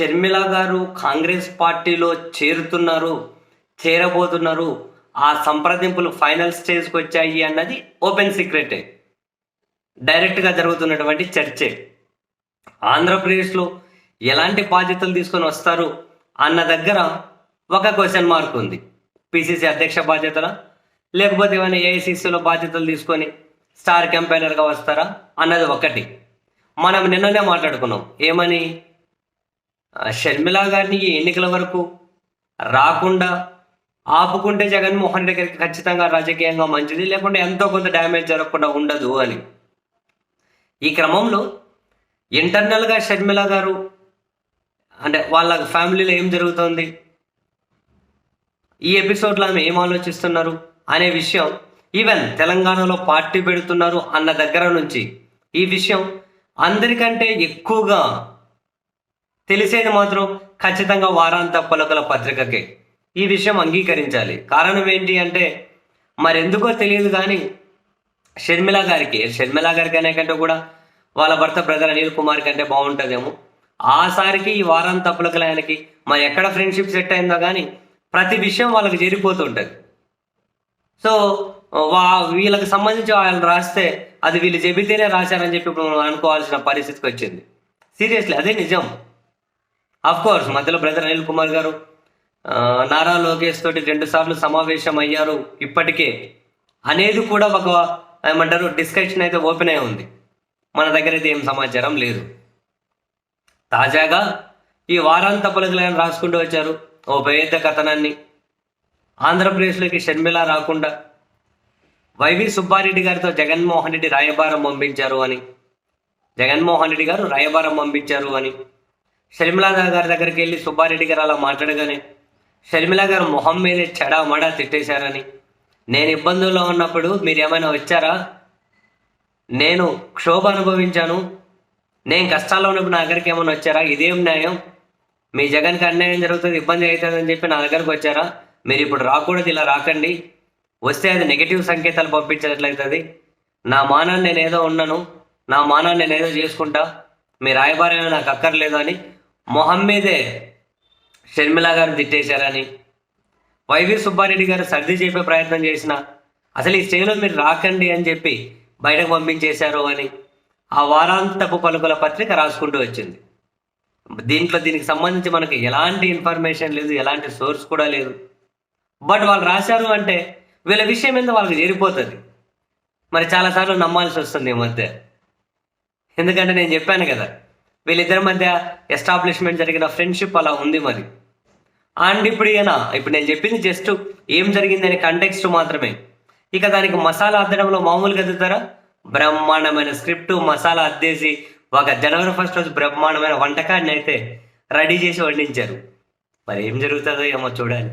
షర్మిల గారు కాంగ్రెస్ పార్టీలో చేరుతున్నారు చేరబోతున్నారు. ఆ సంప్రదింపులు ఫైనల్ స్టేజ్కి వచ్చాయి అన్నది ఓపెన్ సీక్రెటే. డైరెక్ట్గా జరుగుతున్నటువంటి చర్చే. ఆంధ్రప్రదేశ్లో ఎలాంటి బాధ్యతలు తీసుకొని వస్తారు అన్న దగ్గర ఒక క్వశ్చన్ మార్క్ ఉంది. పిసిసి అధ్యక్ష బాధ్యతల? లేకపోతే ఏమైనా ఏఐసిసిలో బాధ్యతలు తీసుకొని స్టార్ క్యాంపెయినర్గా వస్తారా? అన్నది ఒకటి. మనం నిన్ననే మాట్లాడుకున్నాం. ఏమని? షర్మిల గారిని ఎన్నికల వరకు రాకుండా ఆపుకుంటే జగన్మోహన్ రెడ్డి ఖచ్చితంగా రాజకీయంగా మంచిది లేకుంటే ఎంతో కొంత డ్యామేజ్ జరగకుండా ఉండదు అని. ఈ క్రమంలో ఇంటర్నల్గా షర్మిల గారు అంటే వాళ్ళ ఫ్యామిలీలో ఏం జరుగుతుంది? ఈ ఎపిసోడ్లో ఆమె ఏం ఆలోచిస్తున్నారు అనే విషయం ఈవెన్ తెలంగాణలో పార్టీ పెడుతున్నారు అన్న దగ్గర నుంచి ఈ విషయం అందరికంటే ఎక్కువగా తెలిసేది మాత్రం ఖచ్చితంగా వారాంత పలుకల పత్రికకే. ఈ విషయం అంగీకరించాలి. కారణం ఏంటి అంటే మరెందుకో తెలియదు కానీ షర్మిల గారికి షర్మిల గారికి అనే కంటే కూడా వాళ్ళ భర్త బ్రదర్ అనిల్ కుమార్ కంటే బాగుంటుందేమో. ఆసారికి ఈ వారాంత పలుకల ఆయనకి మరి ఎక్కడ ఫ్రెండ్షిప్ సెట్ అయిందో కానీ ప్రతి విషయం వాళ్ళకి చేరిపోతుంటుంది సో వా వీళ్ళకి సంబంధించి వాళ్ళు రాస్తే అది వీళ్ళు చెబితేనే రాశారని చెప్పి ఇప్పుడు మనం అనుకోవాల్సిన పరిస్థితికి వచ్చింది. సీరియస్లీ అదే నిజం. అఫ్ కోర్స్ మధ్యలో బ్రదర్ అనిల్ కుమార్ గారు నారా లోకేష్ తోటి రెండు సార్లు సమావేశం అయ్యారు. ఇప్పటికే అనేది కూడా ఒక ఏమంటారు డిస్కషన్ అయితే ఓపెన్ అయి ఉంది. మన దగ్గర అయితే ఏం సమాచారం లేదు. తాజాగా ఈ వారాంత పలుకులను రాసుకుంటూ వచ్చారు. ఓ పెద్ద కథనాన్ని. ఆంధ్రప్రదేశ్లోకి షర్మిల రాకుండా వైవి సుబ్బారెడ్డి గారితో జగన్మోహన్ రెడ్డి రాయబారం పంపించారు అని. జగన్మోహన్ రెడ్డి గారు రాయబారం పంపించారు అని. శర్మిలా గారి దగ్గరికి వెళ్ళి సుబ్బారెడ్డి గారు అలా మాట్లాడగానే షర్మిలా గారు మొహం మీదే చెడా మడా తిట్టేశారని. నేను ఇబ్బందుల్లో ఉన్నప్పుడు మీరు ఏమైనా వచ్చారా? నేను క్షోభ అనుభవించాను. నేను కష్టాల్లో ఉన్నప్పుడు నా దగ్గరికి ఏమైనా వచ్చారా? ఇదేం న్యాయం? మీ జగన్కి అన్యాయం జరుగుతుంది ఇబ్బంది అవుతుందని చెప్పి నా దగ్గరకు వచ్చారా? మీరు ఇప్పుడు రాకూడదు ఇలా రాకండి. వస్తే అది నెగిటివ్ సంకేతాలు పంపించినట్లయితుంది నా మానాన్ని నేను ఏదో ఉన్నాను. నా మానాన్ని నేను ఏదో చేసుకుంటా. మీ రాయబారైనా నాకు అక్కర్లేదు అని మొహం మీదే షర్మిల గారు తిట్టేశారని. వైవి సుబ్బారెడ్డి గారు సర్ది చెప్పే ప్రయత్నం చేసిన అసలు ఈ స్టేలో మీరు రాకండి అని చెప్పి బయటకు పంపించేశారు అని ఆ వారాంతపు పలుకుల పత్రిక రాసుకుంటూ వచ్చింది. దీంట్లో దీనికి సంబంధించి మనకి ఎలాంటి ఇన్ఫర్మేషన్ లేదు ఎలాంటి సోర్స్ కూడా లేదు. బట్ వాళ్ళు రాశారు అంటే వీళ్ళ విషయం మీద వాళ్ళకి చేరిపోతుంది. మరి చాలాసార్లు నమ్మాల్సి వస్తుంది ఈ మధ్య. ఎందుకంటే నేను చెప్పాను కదా వీళ్ళిద్దరి మధ్య ఎస్టాబ్లిష్మెంట్ జరిగిన ఫ్రెండ్షిప్ అలా ఉంది మరి. అండ్ ఇప్పుడు ఈయన ఇప్పుడు నేను చెప్పింది జస్ట్ ఏం జరిగింది అనే కంటెక్స్ట్ మాత్రమే. ఇక దానికి మసాలా అద్దడంలో మామూలుగా అద్దుతారా? బ్రహ్మాండమైన స్క్రిప్ట్ మసాలా అద్దేసి ఒక జనవరి ఫస్ట్ రోజు బ్రహ్మాండమైన వంటకాన్ని అయితే రెడీ చేసి వండించారు. మరి ఏం జరుగుతుందో ఏమో చూడాలి.